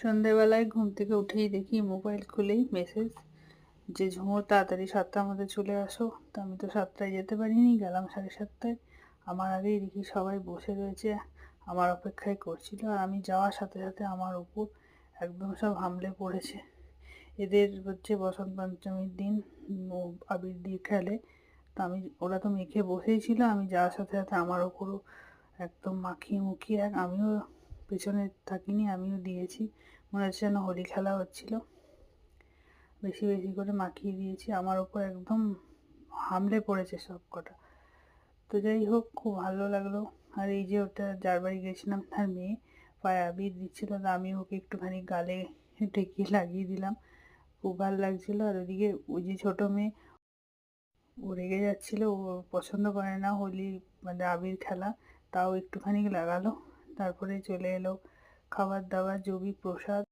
সন্ধেবেলায় ঘুম থেকে উঠেই দেখি মোবাইল খুলেই মেসেজ যে, ঝুমুর, তাড়াতাড়ি সাতটার মধ্যে চলে আসো। তো আমি তো সাতটায় যেতে পারিনি, গেলাম সাড়ে সাতটায়। আমার আগেই দেখি সবাই বসে রয়েছে, আমার অপেক্ষায় করছিল, আর আমি যাওয়ার সাথে সাথে আমার উপর একদম সব হামলে পড়েছে। এদের হচ্ছে বসন্ত পঞ্চমীর দিন আবির দিয়ে খেলে। তো আমি, ওরা তো মেখে বসেই ছিল, আমি যাওয়ার সাথে সাথে আমার ওপরও একদম মাখিয়ে মুখিয়ে আমিও পেছনে থাকিনি, আমিও দিয়েছি। মনে হচ্ছে যেন হোলি খেলা হচ্ছিল। বেশি বেশি করে মাখিয়ে দিয়েছি। আমার ওপর একদম হামলে পড়েছে সব কটা তো যাই হোক, খুব ভালো লাগল। আর এই যে ওটা যার বাড়ি গেছিলাম, তার মেয়ে পায়ে আবির দিচ্ছিল, তো আমি ওকে একটুখানি গালে ঠেকিয়ে লাগিয়ে দিলাম। খুব ভালো লাগছিল। আর ওদিকে ওই যে ছোটো মেয়ে, ও রেগে যাচ্ছিল। ও পছন্দ করে না হোলি মানে আবির খেলা, তাও একটুখানি লাগালো। তারপরে চলে এলো খাবার দাবার জবি প্রসাদ।